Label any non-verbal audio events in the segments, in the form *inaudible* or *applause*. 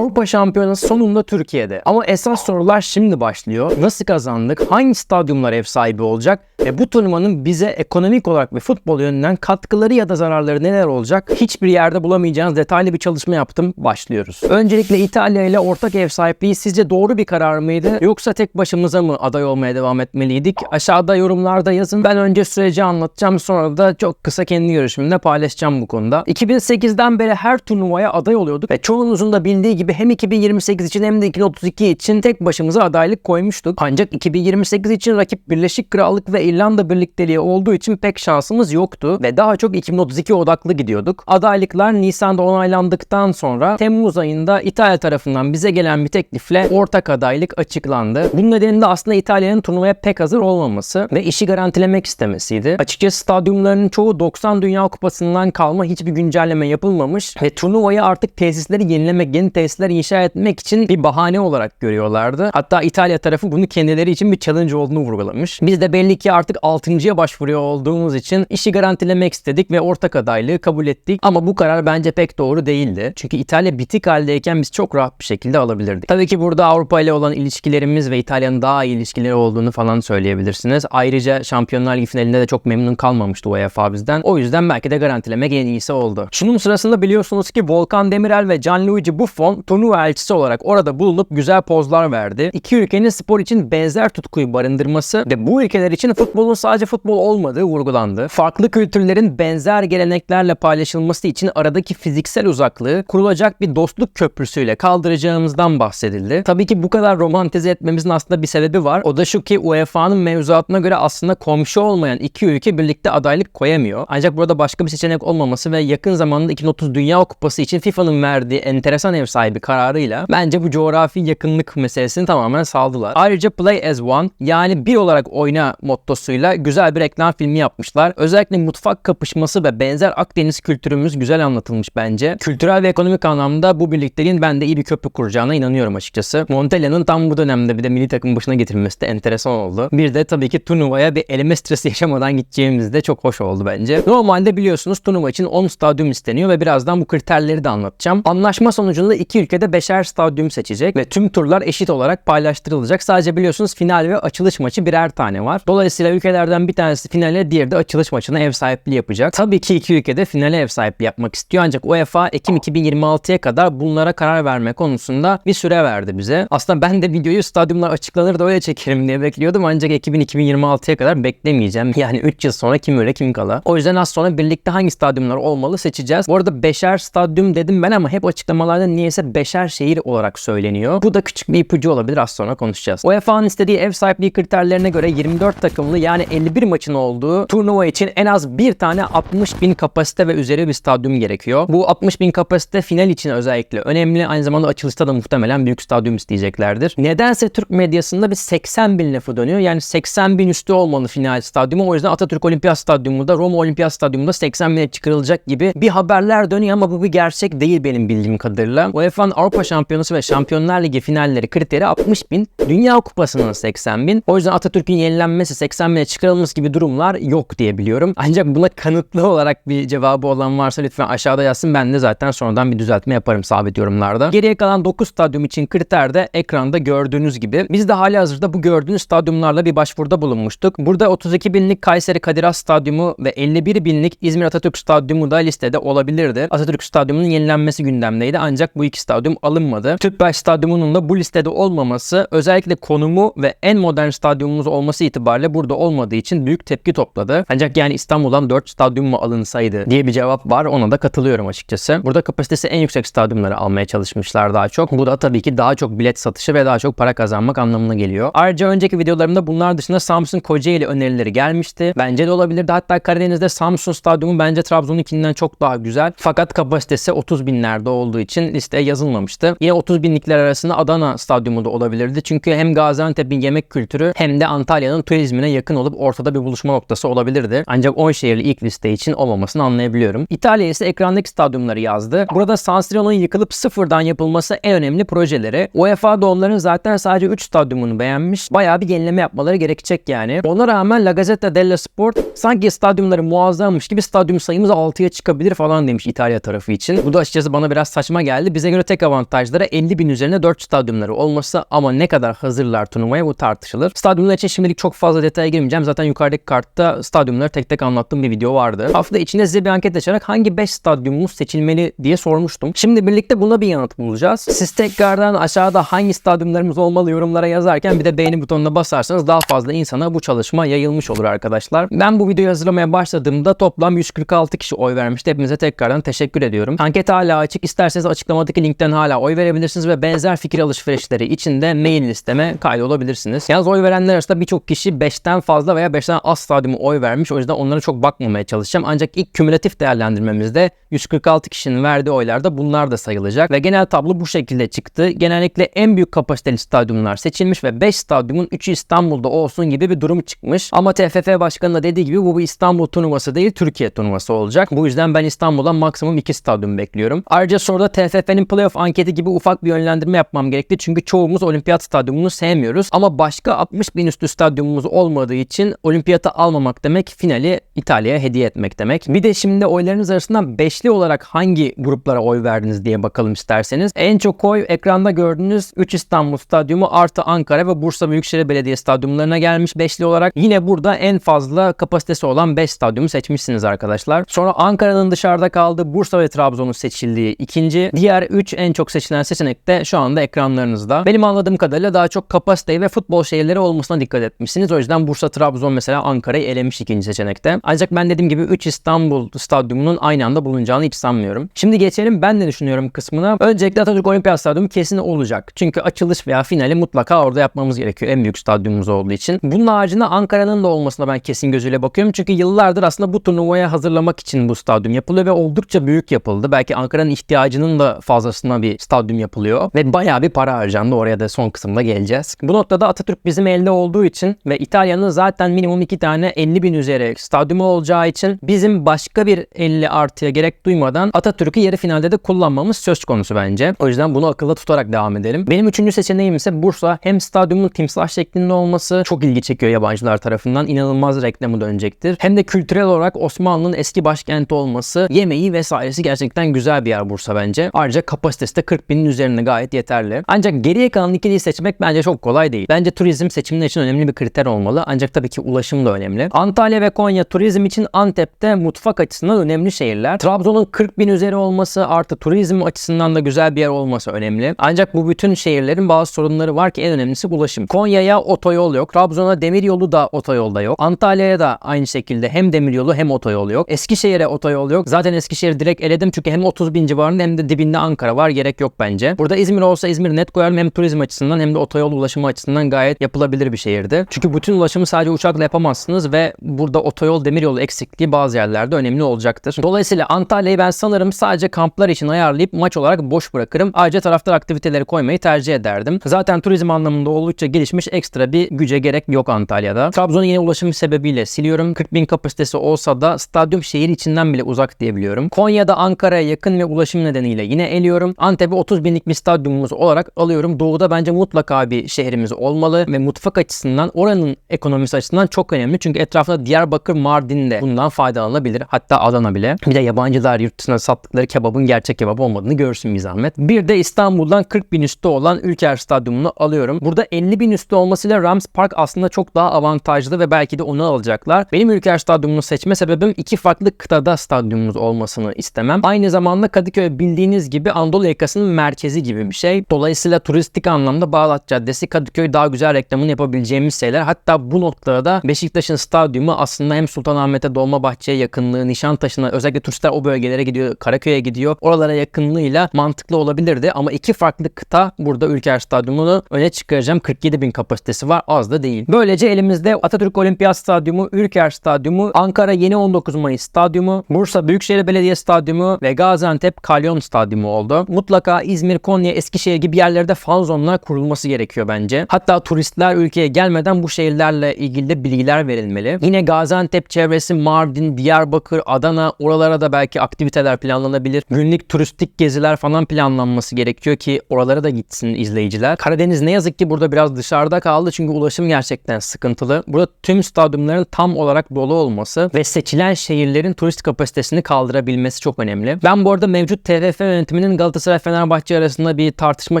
Avrupa Şampiyonası sonunda Türkiye'de. Ama esas sorular şimdi başlıyor. Nasıl kazandık? Hangi stadyumlar ev sahibi olacak? Ve bu turnuvanın bize ekonomik olarak ve futbol yönünden katkıları ya da zararları neler olacak? Hiçbir yerde bulamayacağınız detaylı bir çalışma yaptım. Başlıyoruz. Öncelikle İtalya ile ortak ev sahipliği sizce doğru bir karar mıydı? Yoksa tek başımıza mı aday olmaya devam etmeliydik? Aşağıda yorumlarda yazın. Ben önce süreci anlatacağım. Sonra da çok kısa kendi görüşümle paylaşacağım bu konuda. 2008'den beri her turnuvaya aday oluyorduk ve çoğunuzun da bildiği gibi hem 2028 için hem de 2032 için tek başımıza adaylık koymuştuk. Ancak 2028 için rakip Birleşik Krallık ve İrlanda birlikteliği olduğu için pek şansımız yoktu ve daha çok 2032 odaklı gidiyorduk. Adaylıklar Nisan'da onaylandıktan sonra Temmuz ayında İtalya tarafından bize gelen bir teklifle ortak adaylık açıklandı. Bunun nedeni de aslında İtalya'nın turnuvaya pek hazır olmaması ve işi garantilemek istemesiydi. Açıkçası stadyumlarının çoğu 90 Dünya Kupası'ndan kalma hiçbir güncelleme yapılmamış ve turnuvayı artık tesisleri yenilemek, yeni tesisler inşa etmek için bir bahane olarak görüyorlardı. Hatta İtalya tarafı bunu kendileri için bir challenge olduğunu vurgulamış. Biz de belli ki artık 6.ya başvuruyor olduğumuz için işi garantilemek istedik ve ortak adaylığı kabul ettik. Ama bu karar bence pek doğru değildi. Çünkü İtalya bitik haldeyken biz çok rahat bir şekilde alabilirdik. Tabii ki burada Avrupa ile olan ilişkilerimiz ve İtalya'nın daha iyi ilişkileri olduğunu falan söyleyebilirsiniz. Ayrıca Şampiyonlar Ligi finalinde de çok memnun kalmamıştı UEFA bizden. O yüzden belki de garantilemek en iyisi oldu. Şunun sırasında biliyorsunuz ki Volkan Demirel ve Gianluigi Buffon turnuva elçisi olarak orada bulunup güzel pozlar verdi. İki ülkenin spor için benzer tutkuyu barındırması ve bu ülkeler için futbolun sadece futbol olmadığı vurgulandı. Farklı kültürlerin benzer geleneklerle paylaşılması için aradaki fiziksel uzaklığı kurulacak bir dostluk köprüsüyle kaldıracağımızdan bahsedildi. Tabii ki bu kadar romantize etmemizin aslında bir sebebi var. O da şu ki UEFA'nın mevzuatına göre aslında komşu olmayan iki ülke birlikte adaylık koyamıyor. Ancak burada başka bir seçenek olmaması ve yakın zamanda 2030 Dünya Kupası için FIFA'nın verdiği enteresan ev sahibi kararıyla bence bu coğrafi yakınlık meselesini tamamen saldılar. Ayrıca Play as One yani bir olarak oyna mottosuyla güzel bir reklam filmi yapmışlar. Özellikle mutfak kapışması ve benzer Akdeniz kültürümüz güzel anlatılmış bence. Kültürel ve ekonomik anlamda bu birlikteliğin ben de iyi bir köprü kuracağına inanıyorum açıkçası. Montella'nın tam bu dönemde bir de milli takım başına getirilmesi de enteresan oldu. Bir de tabii ki turnuvaya bir eleme stresi *laughs* yaşamadan gideceğimiz de çok hoş oldu bence. Normalde biliyorsunuz turnuva için 10 stadyum isteniyor ve birazdan bu kriterleri de anlatacağım. Anlaşma sonucunda iki ülkede beşer stadyum seçecek ve tüm turlar eşit olarak paylaştırılacak. Sadece biliyorsunuz final ve açılış maçı birer tane var. Dolayısıyla ülkelerden bir tanesi finale, diğeri de açılış maçına ev sahipliği yapacak. Tabii ki iki ülkede finale ev sahipliği yapmak istiyor ancak UEFA Ekim 2026'ya kadar bunlara karar verme konusunda bir süre verdi bize. Aslında ben de videoyu stadyumlar açıklanır da öyle çekerim diye bekliyordum ancak Ekim 2026'ya kadar beklemeyeceğim. *laughs* Yani 3 yıl sonra kim öyle kim kala. O yüzden az sonra birlikte hangi stadyumlar olmalı seçeceğiz. Bu arada beşer stadyum dedim ben ama hep açıklamalarda niyeyse beşer şehir olarak söyleniyor. Bu da küçük bir ipucu olabilir az sonra konuşacağız. UEFA'nın istediği ev sahipliği kriterlerine göre 24 takımlı yani 51 maçın olduğu turnuva için en az bir tane 60 bin kapasite ve üzeri bir stadyum gerekiyor. Bu 60 bin kapasite final için özellikle önemli. Aynı zamanda açılışta da muhtemelen büyük stadyum isteyeceklerdir. Nedense Türk medyasında bir 80 bin lafı dönüyor. Yani 80 bin üstü olmalı final stadyumu. O yüzden Atatürk Olimpiyat Stadyumu da Roma Olimpiyat Stadyumu'nda 80 bine çıkarılacak gibi bir haberler dönüyor ama bu bir gerçek değil benim bildiğim kadarıyla. UEFA'nın Avrupa Şampiyonası ve Şampiyonlar Ligi finalleri kriteri 60 bin. Dünya Kupası'nın 80 bin. O yüzden Atatürk'ün yenilenmesi 80 bine çıkarılması gibi durumlar yok diye biliyorum. Ancak buna kanıtlı olarak bir cevabı olan varsa lütfen aşağıda yazsın. Ben de zaten sonradan bir düzeltme yaparım sabit yorumlarda. Geriye kalan 9 stadyum için kriter de ekranda gördüğünüz gibi. Biz de hali hazırda bu gördüğünüz stadyumlarla bir başvuruda bulunmuştuk. Burada 32 binlik Kayseri Kadir Has Stadyumu ve 51 binlik İzmir Atatürk Stadyumu da listede olabilirdi. Atatürk Stadyumu'nun yenilenmesi gündemdeydi ancak bu iki stadyum alınmadı. Tüpraş Stadyumu'nun da bu listede olmaması özellikle konumu ve en modern stadyumumuz olması itibariyle burada olmadığı için büyük tepki topladı. Ancak yani İstanbul'dan 4 stadyum mu alınsaydı diye bir cevap var. Ona da katılıyorum açıkçası. Burada kapasitesi en yüksek stadyumları almaya çalışmışlar daha çok. Bu da tabii ki daha çok bilet satışı ve daha çok para kazanmak anlamına geliyor. Ayrıca önceki videolarımda bunlar dışında Samsun Kocaeli önerileri gelmişti. Bence de olabilirdi. Hatta Karadeniz'de Samsun Stadyumu bence Trabzon'unkinden çok daha güzel. Fakat kapasitesi 30 binlerde olduğu için listeye yazılmamıştı. Yine 30 binlikler arasında Adana Stadyumu da olabilirdi. Çünkü hem Gaziantep'in yemek kültürü hem de Antalya'nın turizmine yakın olup ortada bir buluşma noktası olabilirdi. Ancak 10 şehirli ilk liste için olmamasını anlayabiliyorum. İtalya ise ekrandaki stadyumları yazdı. Burada San Siro'nun yıkılıp sıfırdan yapılması en önemli projeleri. UEFA da onların zaten sadece 3 stadyumunu beğenmiş. Bayağı bir yenileme yapmaları gerekecek yani. Ona rağmen La Gazzetta dello Sport sanki stadyumları muazzammış gibi stadyum sayımız 6'ya çıkabilir falan demiş İtalya tarafı için. Bu da açıkçası bana biraz saçma geldi. Bize göre tek avantajları 50 bin üzerine 4 stadyumları olması ama ne kadar hazırlar turnuvaya bu tartışılır. Stadyumlar için şimdilik çok fazla detaya girmeyeceğim. Zaten yukarıdaki kartta stadyumları tek tek anlattığım bir video vardı. Hafta içinde size bir anket açarak hangi 5 stadyumumuz seçilmeli diye sormuştum. Şimdi birlikte buna bir yanıt bulacağız. Siz tekrardan aşağıda hangi stadyumlarımız olmalı yorumlara yazarken bir de beğeni butonuna basarsanız daha fazla insana bu çalışma yayılmış olur arkadaşlar. Ben bu videoyu hazırlamaya başladığımda toplam 146 kişi oy vermişti. Hepinize tekrardan teşekkür ediyorum. Anket hala açık. İsterseniz açıklamadaki linkten hala oy verebilirsiniz ve benzer fikir alışverişleri için de mail listeme kaydolabilirsiniz. Yalnız oy verenler arasında birçok kişi 5'ten fazla veya 5'ten az stadyumu oy vermiş. O yüzden onlara çok bakmamaya çalışacağım. Ancak ilk kümülatif değerlendirmemizde 146 kişinin verdiği oylarda bunlar da sayılacak ve genel tablo bu şekilde çıktı. Genellikle en büyük kapasiteli stadyumlar seçilmiş ve 5 stadyumun 3'ü İstanbul'da olsun gibi bir durum çıkmış. Ama TFF Başkanı da dediği gibi bu bir İstanbul turnuvası değil Türkiye turnuvası olacak. Bu yüzden ben İstanbul'dan maksimum 2 stadyum bekliyorum. Ayrıca soruda TFF'nin playoff anketi gibi ufak bir yönlendirme yapmam gerekti. Çünkü çoğumuz olimpiyat stadyumunu sevmiyoruz. Ama başka 60 bin üstü stadyumumuz olmadığı için olimpiyata almamak demek finali İtalya'ya hediye etmek demek. Bir de şimdi oylarınız arasından beşli olarak hangi gruplara oy verdiniz diye bakalım isterseniz. En çok oy ekranda gördüğünüz 3 İstanbul Stadyumu artı Ankara ve Bursa Büyükşehir Belediye Stadyumlarına gelmiş beşli olarak. Yine burada en fazla kapasitesi olan 5 stadyumu seçmişsiniz arkadaşlar. Sonra Ankara'nın dışarıda kaldığı Bursa ve Trabzon'un seçildiği ikinci. Diğer 3 en çok seçilen seçenek de şu anda ekranlarınızda. Benim anladığım kadarıyla daha çok kapasite ve futbol şehirleri olmasına dikkat etmişsiniz. O yüzden Bursa, Trabzon mesela Ankara'yı elemiş ikinci seçenekte. Ancak ben dediğim gibi 3 İstanbul stadyumunun aynı anda bulunacağını hiç sanmıyorum. Şimdi geçelim ben ne düşünüyorum kısmına. Öncelikle Atatürk Olimpiyat Stadyumu kesin olacak. Çünkü açılış veya finali mutlaka orada yapmamız gerekiyor. En büyük stadyumumuz olduğu için. Bunun haricinde Ankara'nın da olmasına ben kesin gözüyle bakıyorum. Çünkü yıllardır aslında bu turnuvaya hazırlamak için bu stadyum yapılıyor ve oldukça büyük yapıldı. Belki Ankara'nın ihtiyacının da fazlasına bir stadyum yapılıyor. Ve bayağı bir para harcandı. Oraya da son kısımda geleceğiz. Bu noktada Atatürk bizim elde olduğu için ve İtalya'nın zaten minimum iki tane 50 bin üzeri stadyumu olacağı için bizim başka bir 50 artıya gerek duymadan Atatürk'ü yarı finalde de kullanmamız söz konusu bence. O yüzden bunu akılda tutarak devam edelim. Benim üçüncü seçeneğim ise Bursa. Hem stadyumun timsah şeklinde olması çok ilgi çekiyor yabancılar tarafından. İnanılmaz reklamı dönecektir. Hem de kültürel olarak Osmanlı'nın eski başkenti olması, yemeği vesairesi gerçekten güzel bir yer Bursa bence. Ayrıca kapasitesi de 40 binin üzerinde gayet yeterli. Ancak geriye kalan ikiliyi seçmek bence çok kolay değil. Bence turizm seçimler için önemli bir kriter olmalı. Ancak tabii ki ulaşım da önemli. Antalya ve Konya turizm için Antep'te mutfak açısından önemli şehirler. Trabzon'un 40 bin üzeri olması artı turizm açısından da güzel bir yer olması önemli. Ancak bu bütün şehirlerin bazı sorunları var ki en önemlisi ulaşım. Konya'ya otoyol yok. Trabzon'a demiryolu da otoyolda yok. Antalya'ya da aynı şekilde hem demiryolu hem otoyol yok. Eskişehir'e otoyol yok. Zaten Eskişehir direkt eledim çünkü hem 30 bin civarında hem de dibinde Ankara var. Gerek yok bence. Burada İzmir olsa İzmir net koyarım hem turizm açısından hem de otoyol ulaşımı açısından gayet yapılabilir bir şehirdi. Çünkü bütün ulaşımı sadece uçakla yapamazsınız ve burada otoyol demiryolu eksikliği bazı yerlerde önemli olacaktır. Dolayısıyla Antalya'yı ben sanırım sadece kamplar için ayarlayıp maç olarak boş bırakırım. Ayrıca taraftar aktiviteleri koymayı tercih ederdim. Zaten turizm anlamında oldukça gelişmiş ekstra bir güce gerek yok Antalya'da. Trabzon'u yine ulaşım sebebiyle siliyorum. 40 bin kapasitesi olsa da stadyum şehir içinden bile uzak diyebiliyorum. Konya'da Ankara'ya yakın ve ulaşım nedeniyle yine eliyorum. Antep'i 30 binlik bir stadyumumuz olarak alıyorum. Doğuda bence mutlaka bir şehrimiz olmalı ve mutfak açısından oranın ekonomisi açısından çok önemli. Çünkü etrafında Diyarbakır, Mardin de bundan faydalanabilir. Hatta Adana bile. Bir de yabancılar yurt dışına sattıkları kebabın gerçek kebap olmadığını görsün bir zahmet. Bir de İstanbul'dan 40 bin üstü olan Ülker Stadyumunu alıyorum. Burada 50 bin üstü olmasıyla Rams Park aslında çok daha avantajlı ve belki de onu alacaklar. Benim Ülker Stadyumunu seçme sebebim iki farklı kıtada stadyumumuz olmasını istemem. Aynı zamanda Kadıköy bildiğiniz gibi Anadolu yakasının merkezi gibi bir şey. Dolayısıyla turistik anlamda Bağdat Caddesi Kadıköy daha güzel reklamını yapabileceğimiz şeyler. Hatta bu noktada da Beşiktaş'ın stadyumu aslında hem Sultanahmet'e Dolmabahçe'ye yakınlığı, Nişantaşı'na özellikle turistler o bölgelere gidiyor, Karaköy'e gidiyor. Oralara yakınlığıyla mantıklı olabilirdi ama iki farklı kıta burada Ülker Stadyumunu öne çıkaracağım. 47 bin kapasitesi var az da değil. Böylece elimizde Atatürk Olimpiyat Stadyumu, Ülker Stadyumu, Ankara Yeni 19 Mayıs Stadyumu, Bursa Büyükşehir Belediye Stadyumu ve Gaziantep Kalyon Stadyumu oldu. Mutlaka İzmir, Konya, Eskişehir gibi yerlerde fan zonlar kurulması gerekiyor bence. Hatta turistler ülkeye gelmeden bu şehirlerle ilgili de bilgiler verilmeli. Yine Gaziantep çevresi, Mardin, Diyarbakır, Adana oralara da belki aktiviteler planlanabilir. Günlük turistik geziler falan planlanması gerekiyor ki oralara da gitsin izleyiciler. Karadeniz ne yazık ki burada biraz dışarıda kaldı çünkü ulaşım gerçekten sıkıntılı. Burada tüm stadyumların tam olarak dolu olması ve seçilen şehirlerin turist kapasitesini kaldırabilmesi çok önemli. Ben bu arada mevcut TFF yönetiminin Galatasaray Fenerbahçe arasında bir tartışma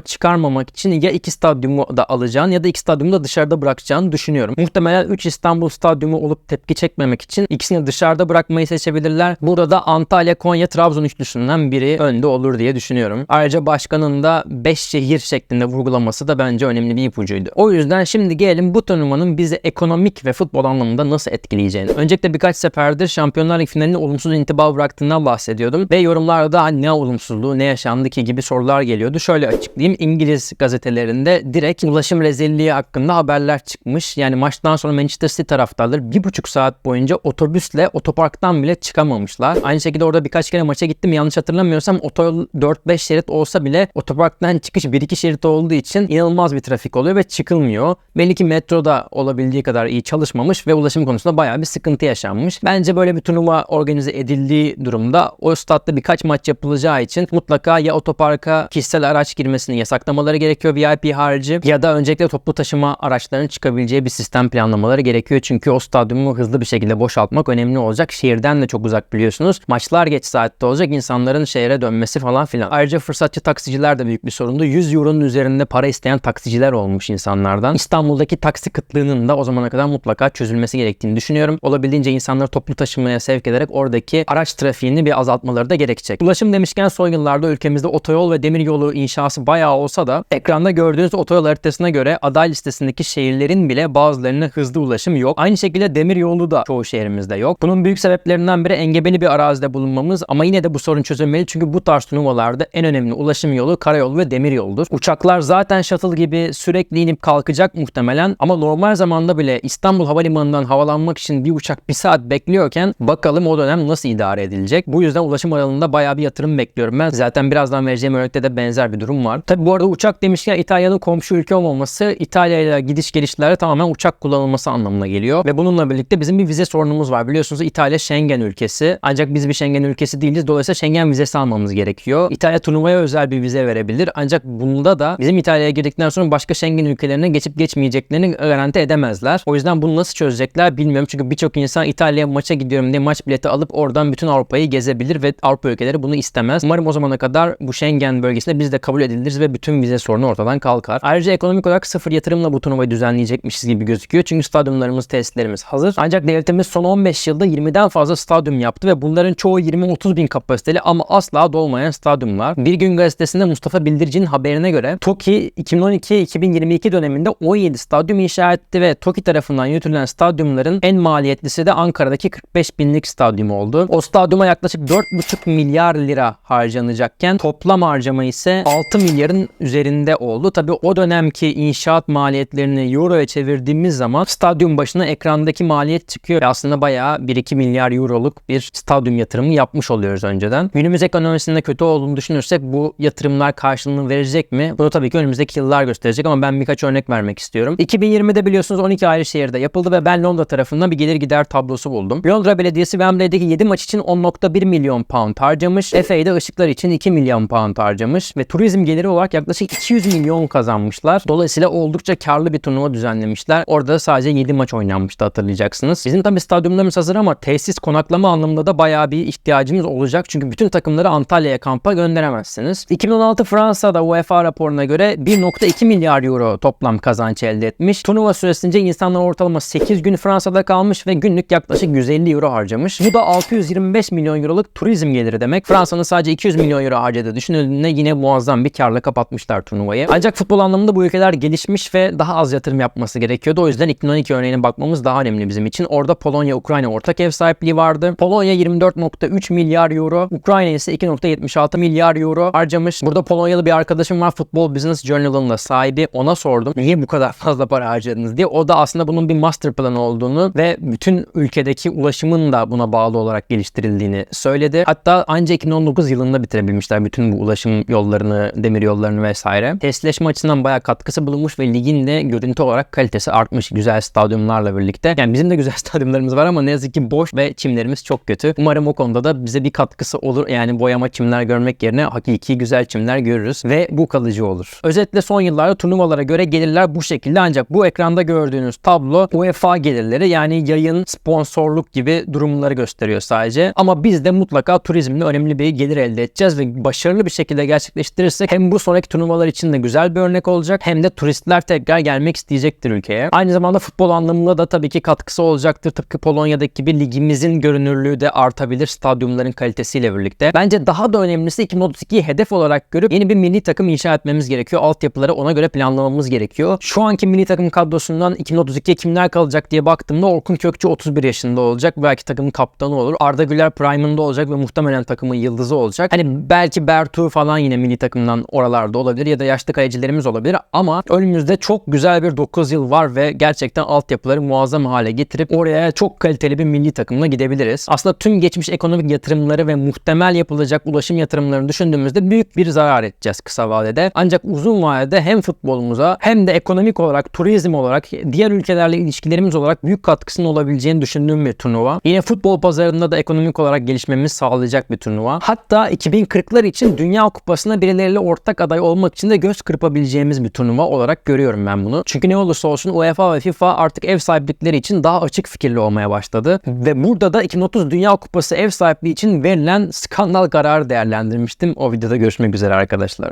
çıkarmamak için ya iki stadyumu da alacağını ya da iki stadyumu da dışarıda bırakacağını düşünüyorum. Muhtemelen 3 İstanbul stadyumu olup tepki çekmemek için ikisini dışarıda bırakmayı seçebilirler. Burada da Antalya, Konya, Trabzon üçlüsünden biri önde olur diye düşünüyorum. Ayrıca başkanın da 5 şehir şeklinde vurgulaması da bence önemli bir ipucuydu. O yüzden şimdi gelelim bu turnuvanın bizi ekonomik ve futbol anlamında nasıl etkileyeceğini. Öncelikle birkaç seferdir Şampiyonlar Ligi finalinde olumsuz intiba bıraktığından bahsediyordum ve yorumlarda ne olumsuzluğu ne yaşandı ki gibi sorular geliyordu. Şöyle açıklayayım. İngiliz gazetelerinde direkt ulaşım rezilliği hakkında haberler çıkmış. Yani maçtan sonra Manchester City taraftarları bir buçuk saat boyunca otobüsle otoparktan bile çıkamamışlar. Aynı şekilde orada birkaç kere maça gittim. Yanlış hatırlamıyorsam otoyol 4-5 şerit olsa bile otoparktan çıkış 1-2 şerit olduğu için inanılmaz bir trafik oluyor ve çıkılmıyor. Belli ki metroda olabildiği kadar iyi çalışmamış ve ulaşım konusunda bayağı bir sıkıntı yaşanmış. Bence böyle bir turnuva organize edildiği durumda o statta birkaç maç yapılacağı için mutlaka ya otoparka kişisel araç girmesini yasaklamaları gerekiyor VIP harici ya da öncelikle toplu taşıma araçlarının çıkabileceği bir sistem planlamaları gerekiyor. Çünkü o stadyumu hızlı bir şekilde boşaltmak önemli olacak. Şehirden de çok uzak biliyorsunuz. Maçlar geç saatte olacak. insanların şehre dönmesi falan filan. Ayrıca fırsatçı taksiciler de büyük bir sorundu. 100 euronun üzerinde para isteyen taksiciler olmuş insanlardan. İstanbul'daki taksi kıtlığının da o zamana kadar mutlaka çözülmesi gerektiğini düşünüyorum. Olabildiğince insanları toplu taşımaya sevk ederek oradaki araç trafiğini bir azaltmaları da gerekecek. Ulaşım demişken son yıllarda ülkemizde otoyol ve demiryolu inşası bayağı olsa da ekranda gördüğünüz otoyol haritasına göre aday listesindeki şehirlerin bile bazılarına hızlı ulaşım yok. Aynı şekilde demiryolu da çoğu şehrimizde yok. Bunun büyük sebeplerinden biri engebeli bir arazide bulunmamız ama yine de bu sorun çözülmeli çünkü bu tarz turnuvalarda en önemli ulaşım yolu karayolu ve demiryoludur. Uçaklar zaten shuttle gibi sürekli inip kalkacak muhtemelen ama normal zamanda bile İstanbul Havalimanı'ndan havalanmak için bir uçak bir saat bekliyorken bakalım o dönem nasıl idare edilecek. Bu yüzden ulaşım alanında bayağı bir yatırım bekliyorum ben. Zaten birazdan vereceğim örnekte de benzer bir durum var. Tabi bu arada uçak demişken İtalya'nın komşu ülke olmaması İtalya ile gidiş gelişlerde tamamen uçak kullanılması anlamına geliyor. Ve bununla birlikte bizim bir vize sorunumuz var. Biliyorsunuz İtalya Schengen ülkesi. Ancak biz bir Schengen ülkesi değiliz. Dolayısıyla Schengen vizesi almamız gerekiyor. İtalya turnuvaya özel bir vize verebilir. Ancak bunda da bizim İtalya'ya girdikten sonra başka Schengen ülkelerine geçip geçmeyeceklerini garanti edemezler. O yüzden bunu nasıl çözecekler bilmiyorum. Çünkü birçok insan İtalya'ya maça gidiyorum diye maç bileti alıp oradan bütün Avrupa'yı gezebilir ve Avrupa ülkeleri bunu istemez. Umarım o zamana kadar bu Schengen bölgesinde biz de kabul ediliriz ve bütün vize sorunu ortadan kalkar. Ayrıca ekonomik olarak sıfır yatırımla bu turnuvayı düzenleyecekmişiz gibi gözüküyor. Çünkü stadyumlarımız, tesislerimiz hazır. Ancak devletimiz son 15 yılda 20'den fazla stadyum yaptı ve bunların çoğu 20-30 bin kapasiteli ama asla dolmayan stadyumlar. Bir gün gazetesinde Mustafa Bildirici'nin haberine göre TOKİ 2012-2022 döneminde 17 stadyum inşa etti ve TOKİ tarafından yürütülen stadyumların en maliyetlisi de Ankara'daki 45 binlik stadyum oldu. O stadyuma yaklaşık 4,5 milyar lira harcanacakken toplam harcama ise 6 milyarın üzerinde oldu. Tabi o dönemki inşaat maliyetlerini euroya çevirdiğimiz zaman stadyum başına ekrandaki maliyet çıkıyor. Aslında bayağı 1-2 milyar euroluk bir stadyum yatırımı yapmış oluyoruz önceden. Günümüz ekonomisinde kötü olduğunu düşünürsek bu yatırımlar karşılığını verecek mi? Bunu tabii ki önümüzdeki yıllar gösterecek ama ben birkaç örnek vermek istiyorum. 2020'de biliyorsunuz 12 ayrı şehirde yapıldı ve ben Londra tarafından bir gelir gider tablosu buldum. Londra Belediyesi Wembley'deki 7 maç için 10.1 milyon pound harcamış. FA'de ışıklar için 2 milyon pound harcamış ve turizm geliri olarak yaklaşık 200 milyon kazanmışlar. Dolayısıyla oldukça karlı bir turnuva düzenlemişler. Orada sadece 7 maç oynanmıştı hatırlayacaksınız. Bizim tabii stadyumlarımız hazır ama tesis konaklama anlamında da bayağı bir ihtiyacımız olacak. Çünkü bütün takımları Antalya'ya kampa gönderemezsiniz. 2016 Fransa'da UEFA raporuna göre 1.2 milyar euro toplam kazanç elde etmiş. Turnuva süresince insanlar ortalama 8 gün Fransa'da kalmış ve günlük yaklaşık 150 euro harcamış. Bu da 625 milyon euroluk turizm geliri demek. Fransa'nın sadece 200 milyon euro harcadığı düşünüldüğünde yine muazzam bir karla kapatmışlar turnuvayı. Ancak futbol anlamında bu ülkeler gelişmiş ve daha az yatırım yapması gerekiyordu. O yüzden 2012 örneğine bakmamız daha önemli bizim için. Orada Polonya, Ukrayna ortak ev sahipliği vardı. Polonya 24.3 milyar euro, Ukrayna ise 2.76 milyar euro harcamış. Burada Polonyalı bir arkadaşım var Football Business Journal'ın da sahibi. Ona sordum niye bu kadar fazla para harcadınız diye. O da aslında bunun bir master plan olduğunu ve bütün ülkedeki ulaşımın da buna bağlı olarak geliştirildiğini söyledi. Hatta ancak 2019 yılında bitirebilmişler bütün bu ulaşım yollarını, demir yollarını vesaire. Testleşme açısından bayağı katkısı bulunmuş ve ligin de görüntü olarak kalitesi artmış güzel stadyumlarla birlikte. Yani bizim de güzel *laughs* stadyumlarımız var ama ne yazık ki boş ve çimlerimiz çok kötü. Umarım o konuda da bize bir katkısı olur. Yani boyama çimler görmek yerine hakiki güzel çimler görürüz ve bu kalıcı olur. Özetle son yıllarda turnuvalara göre gelirler bu şekilde ancak bu ekranda gördüğünüz tablo UEFA gelirleri yani yayın, sponsorluk gibi durumları gösteriyor sadece. Ama biz de mutlaka turizmle önemli bir gelir elde edeceğiz ve başarılı başarılı bir şekilde gerçekleştirirsek hem bu sonraki turnuvalar için de güzel bir örnek olacak hem de turistler tekrar gelmek isteyecektir ülkeye. Aynı zamanda futbol anlamında da tabii ki katkısı olacaktır. Tıpkı Polonya'daki gibi ligimizin görünürlüğü de artabilir stadyumların kalitesiyle birlikte. Bence daha da önemlisi 2032'yi hedef olarak görüp yeni bir milli takım inşa etmemiz gerekiyor. Altyapıları ona göre planlamamız gerekiyor. Şu anki milli takım kadrosundan 2032'ye kimler kalacak diye baktığımda Orkun Kökçü 31 yaşında olacak. Belki takımın kaptanı olur. Arda Güler prime'ında olacak ve muhtemelen takımın yıldızı olacak. Hani belki Bertu falan yine milli takımdan oralarda olabilir ya da yaşlı kalecilerimiz olabilir ama önümüzde çok güzel bir 9 yıl var ve gerçekten altyapıları muazzam hale getirip oraya çok kaliteli bir milli takımla gidebiliriz. Aslında tüm geçmiş ekonomik yatırımları ve muhtemel yapılacak ulaşım yatırımlarını düşündüğümüzde büyük bir zarar edeceğiz kısa vadede. Ancak uzun vadede hem futbolumuza hem de ekonomik olarak, turizm olarak, diğer ülkelerle ilişkilerimiz olarak büyük katkısının olabileceğini düşündüğüm bir turnuva. Yine futbol pazarında da ekonomik olarak gelişmemizi sağlayacak bir turnuva. Hatta 2040'lar için Dünya Kupası'na birileriyle ortak aday olmak için de göz kırpabileceğimiz bir turnuva olarak görüyorum ben bunu. Çünkü ne olursa olsun UEFA ve FIFA artık ev sahiplikleri için daha açık fikirli olmaya başladı. Ve burada da 2030 Dünya Kupası ev sahipliği için verilen skandal kararı değerlendirmiştim. O videoda görüşmek üzere arkadaşlar.